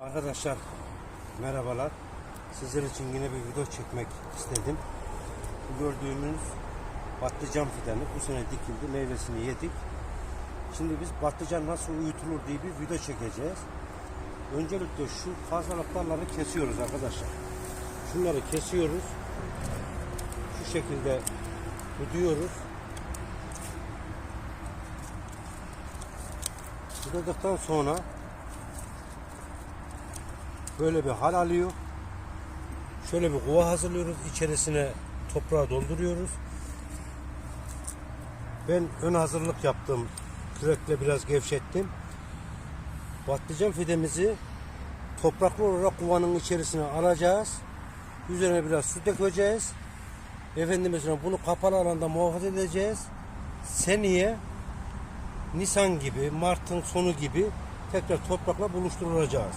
Arkadaşlar merhabalar. Sizler için yine bir video çekmek istedim. Gördüğümüz patlıcan fidanı bu sene dikildi. Meyvesini yedik. Şimdi biz patlıcan nasıl uyutulur diye bir video çekeceğiz. Öncelikle şu fazlalıklarları kesiyoruz arkadaşlar. Şunları kesiyoruz. Şu şekilde tutuyoruz. Tudadıktan sonra böyle bir hal alıyor. Şöyle bir kova hazırlıyoruz. İçerisine toprağı dolduruyoruz. Ben ön hazırlık yaptım. Kürekle biraz gevşettim. Patlıcan fidemizi topraklı olarak kovanın içerisine alacağız. Üzerine biraz su dökeceğiz. Efendim mesela bunu kapalı alanda muhafaza edeceğiz. Seneye Nisan gibi, Mart'ın sonu gibi tekrar toprakla buluşturulacağız.